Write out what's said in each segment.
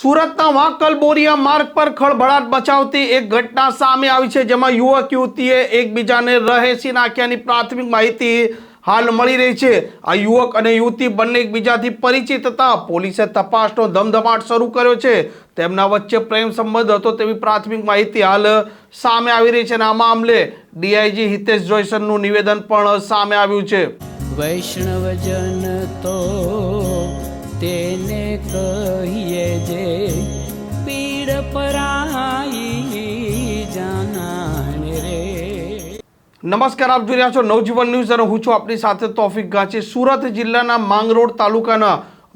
સુરતના વાંકલ બોરિયા માર્ગ પર ખળભળાટ બચાવતી એક ઘટના સામે આવી છે, જેમાં યુવક, યુવતીએ એકબીજાને રહેસી નાખ્યાની પ્રાથમિક માહિતી હાલ મળી રહી છે. આ યુવક અને યુવતી બંને એકબીજાથી પરિચિત હતા. પોલીસે તપાસનો ધમધમાટ શરૂ કર્યો છે. તેમના વચ્ચે પ્રેમ સંબંધ હતો તેવી પ્રાથમિક માહિતી હાલ સામે આવી રહી છે અને આ મામલે ડીઆઈજી હિતેશ જોયસરનું નિવેદન પણ સામે આવ્યું છે. વૈષ્ણવજન તો તેને કહીએ જે પીડ પરાઈ જાનાને રે. નમસ્કાર, આપ જોઈ રહ્યા છો નવજીવન ન્યૂઝ અને હું છું આપની સાથે તોફિક ગાંચી. સુરત જિલ્લાના માંગરોળ તાલુકાના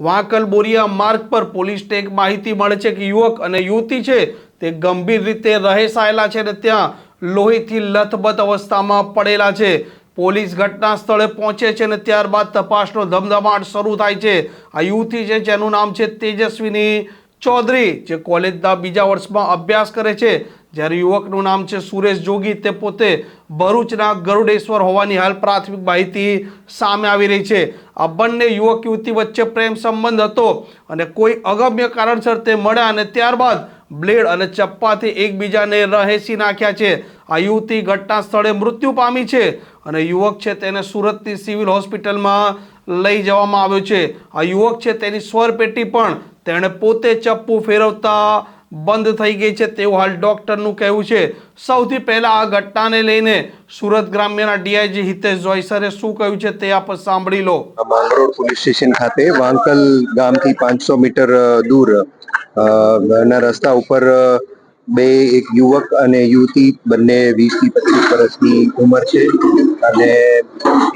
વાંકલ બોરિયા માર્ગ પર પોલીસને એક માહિતી મળે છે કે યુવક અને યુવતી છે તે ગંભીર રીતે રહેસાયેલા છે અને ત્યાં લોહીથી લથબથ અવસ્થામાં પડેલા છે. પોલીસ ઘટના સ્થળે પહોંચે છે અને ત્યારબાદ તપાસનો ધમધમાટ શરૂ થાય છે. આ યુવતી છે, જેનું નામ છે તેજસ્વીની ચૌધરી, જે કોલેજના બીજા વર્ષમાં અભ્યાસ કરે છે. જ્યારે યુવકનું નામ છે સુરેશ જોગી, તે પોતે ભરૂચના ગરુડેશ્વર હોવાની હાલ પ્રાથમિક માહિતી સામે આવી રહી છે. આ બંને યુવક યુવતી વચ્ચે પ્રેમ સંબંધ હતો અને કોઈ અગમ્ય કારણસર તે મળ્યા અને ત્યારબાદ બ્લેડ અને ચપ્પાથી એકબીજાને રહેસી નાખ્યા છે. આ યુવતી ઘટના સ્થળે મૃત્યુ પામી છે અને યુવક છે તેને સુરતની સિવિલ હોસ્પિટલમાં લઈ જવામાં આવ્યો છે. આ યુવક છે તેની સ્વરપેટી પણ તેણે પોતે ચપ્પુ ફેરવતા બંધ થઈ ગઈ છે તેવું હાલ ડોક્ટરનું કહેવું છે. સૌથી પહેલાં આ ઘટનાને લઈને સુરત ગ્રામ્યના ડીઆઈજી હિતેશ જોઈસરે શું કહ્યું છે તે આપ સાંભળી લો. માંગરોળ પોલીસ સ્ટેશન ખાતે વાંકલ ગામથી પાંચસો મીટર દૂર ના રસ્તા ઉપર બે એક યુવક અને યુવતી બંને વીસથી પચીસ વર્ષની ઉંમર છે અને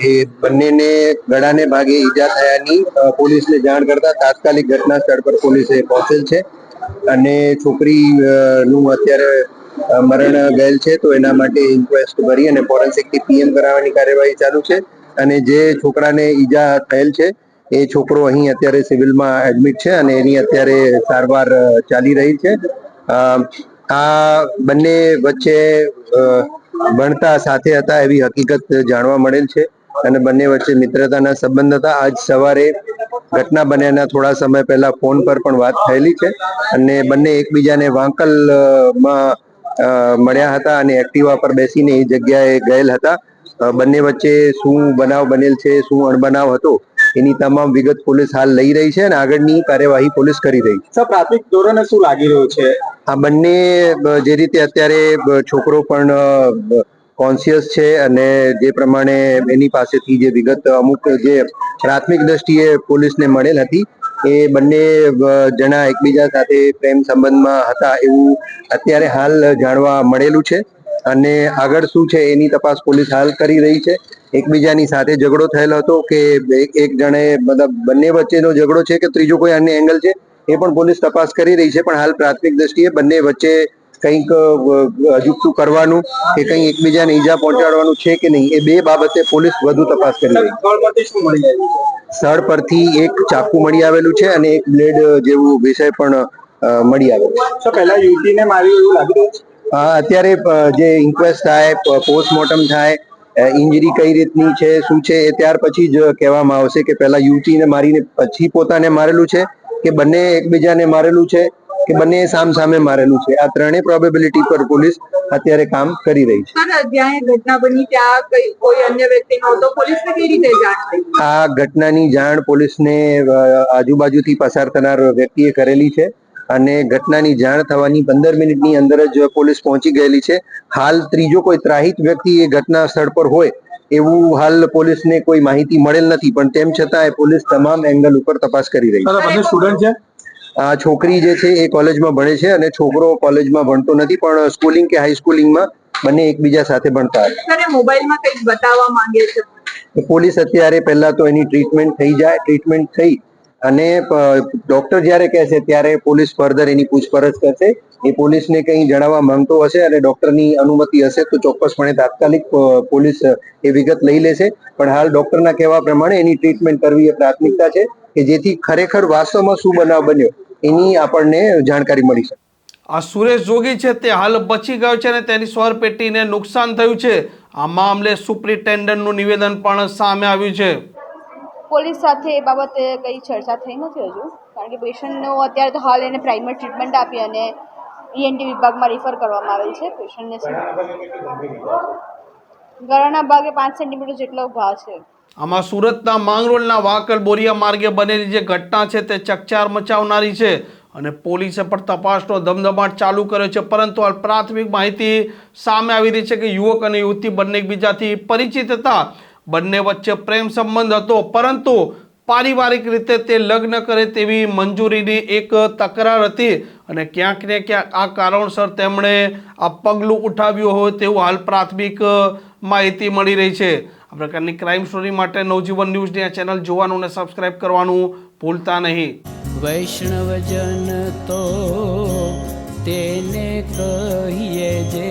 એ બંનેને ગળાને ભાગે ઈજા થયાની પોલીસને જાણ કરતા તાત્કાલિક ઘટના સ્થળ પર પોલીસે પહોંચેલ છે. અને છોકરી નું અત્યારે મરણ ગયેલ છે, તો એના માટે ઇન્ક્વેસ્ટ ભરી અને ફોરેન્સિકથી પીએમ કરાવવાની કાર્યવાહી ચાલુ છે. અને જે છોકરાને ઈજા થયેલ છે, એ છોકરો અહીં અત્યારે સિવિલમાં એડમિટ છે અને એની અત્યારે સારવાર ચાલી રહી છે. આ બંને વચ્ચે ભણતા સાથે હતા એવી હકીકત જાણવા મળેલ છે. અને બંને વચ્ચે મિત્રતાના સંબંધ હતા. આજ સવારે ઘટના બન્યાના થોડા સમય પહેલા ફોન પર પણ વાત થયેલી છે અને બંને એકબીજાને વાંકલ અ, માં અ, મળ્યા હતા અને એક્ટિવા પર બેસીને એ જગ્યાએ ગયેલ હતા. બંને વચ્ચે શું બનાવ બનેલ છે શું અણબનાવ હતો એની તમામ વિગત પોલીસ હાલ લઈ રહી છે અને આગળની કાર્યવાહી પોલીસ કરી રહી છે. પ્રાથમિક ધોરણે શું લાગી રહ્યું છે? આ બંને જે રીતે અત્યારે છોકરો પણ કોન્શિયસ છે અને જે પ્રમાણે એની પાસેથી જે વિગત અમુક જે પ્રાથમિક દ્રષ્ટિએ પોલીસને મળેલ હતી, એ બંને જણા એકબીજા સાથે પ્રેમ સંબંધમાં હતા એવું અત્યારે હાલ જાણવા મળેલું છે. અને આગળ શું છે એની તપાસ પોલીસ હાલ કરી રહી છે. એકબીજાની સાથે ઝઘડો થયેલો હતો કે એક જણે મતલબ બંને વચ્ચેનો ઝઘડો છે કે ત્રીજો કોઈ અન્ય એંગલ છે, એ પણ પોલીસ તપાસ કરી રહી છે. પણ હાલ પ્રાથમિક દ્રષ્ટિએ બંને વચ્ચે કંઈક હજુ શું કરવાનું કે કંઈ એકબીજાને ઈજા પહોંચાડવાનું છે કે નહીં એ બે બાબતે પોલીસ વધુ તપાસ કરી રહી સ્થળ પરથી એક ચાકુ મળી આવેલું છે અને એક બ્લેડ જેવું વિષય પણ મળી આવેલું છે. પહેલા યુવતીને મારી એવું લાગી અત્યારે જે ઇન્ક્વેસ્ટ થાય પોસ્ટમોર્ટમ થાય ઇન્જરી કઈ રીતની છે શું છે એ ત્યાર પછી જ કહેવામાં આવશે કે પહેલા યુવતીને મારીને પછી પોતાને મારેલું છે કે બંને એકબીજાને મારેલું છે? કે બંને સામ સામે મારેલું છે. આ ત્રણેય પ્રોબેબિલિટી પર પોલીસ અત્યારે કામ કરી રહી છે. સર જ્યાં એ ઘટના બની ત્યાં કોઈ અન્ય વ્યક્તિ નહોતો પોલીસને કઈ રીતે જાણ આ ઘટનાની જાણ પોલીસને આજુબાજુથી પસાર થનાર વ્યક્તિએ કરેલી છે અને ઘટનાની જાણ થવાની પંદર મિનિટની અંદર જ પોલીસ પહોંચી ગયેલી છે. હાલ ત્રીજો કોઈ ત્રાહિત વ્યક્તિ એ ઘટના સ્થળ પર હોય એવું હાલ પોલીસને કોઈ માહિતી મળેલ નથી પણ તેમ છતાં પોલીસ તમામ એંગલ ઉપર તપાસ કરી રહી છે. સ્ટુડન્ટ છે? આ છોકરી જે છે એ કોલેજમાં ભણે છે અને છોકરો કોલેજમાં ભણતો નથી પણ સ્કૂલિંગ કે હાઈ સ્કૂલિંગમાં બંને એકબીજા સાથે ભણતા હતા મોબાઈલમાં કંઈક બતાવવા માંગે છે? પોલીસ અત્યારે પહેલા તો એની ટ્રીટમેન્ટ થઈ જાય ટ્રીટમેન્ટ થઈ અને ડોક્ટર જ્યારે કહેશે ત્યારે પોલીસ ફર્ધર એની પૂછપરછ કરશે. એ પોલીસને કંઈ જણાવવા માંગતો હશે અને ડોક્ટરની અનુમતિ હશે તો ચોક્કસપણે તાત્કાલિક પોલીસ એ વિગત લઈ લેશે. પણ હાલ ડોક્ટરના કહેવા પ્રમાણે એની ટ્રીટમેન્ટ કરવી એ પ્રાથમિકતા છે કે જેથી ખરેખર વાસ્તવમાં શું બનાવ બન્યો. એની આપણને જાણકારી મળી શકે. આ સુરેશ જોગી છે તે હાલ બચી ગયો છે અને તેની સ્વરપેટીને નુકસાન થયું છે. આ મામલે સુપ્રિન્ટેન્ડન્ટનું નિવેદન પણ સામે આવ્યું છે. પોલીસ સાથે એ બાબતે કઈ ચર્ચા થઈ નથી હજુ કારણ કે પેશન્ટનો અત્યારે તો હાલ એને પ્રાઇમરી ટ્રીટમેન્ટ આપી અને ઈએનટી વિભાગમાં રિફર કરવામાં આવેલ છે પેશન્ટને. ગળાના ભાગે પાંચ સેન્ટીમીટર જેટલો ઘા છે. આમાં સુરતના માંગરોળના વાકલ બોરિયા માર્ગે બનેલી જે ઘટના છે તે ચકચાર મચાવનારી છે અને પોલીસે પણ તપાસનો ધમધમાટ ચાલુ કર્યો છે. પરંતુ હાલ પ્રાથમિક માહિતી સામે આવી રહી છે કે યુવક અને યુવતી બંને એકબીજાથી પરિચિત હતા. બંને વચ્ચે પ્રેમ સંબંધ હતો, પરંતુ પારિવારિક રીતે તે લગ્ન કરે તેવી મંજૂરીની એક તકરાર હતી અને ક્યાંક ને ક્યાંક આ કારણસર તેમણે આ પગલું ઉઠાવ્યું હોય તેવું હાલ પ્રાથમિક માહિતી મળી રહી છે. આ પ્રકારની ક્રાઇમ સ્ટોરી માટે નવજીવન ન્યૂઝની આ ચેનલ જોવાનું અને સબસ્ક્રાઇબ કરવાનું ભૂલતા નહીં. વૈષ્ણવજન તો તેને કહીએ જે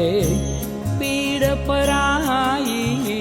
પીડ પરાઈ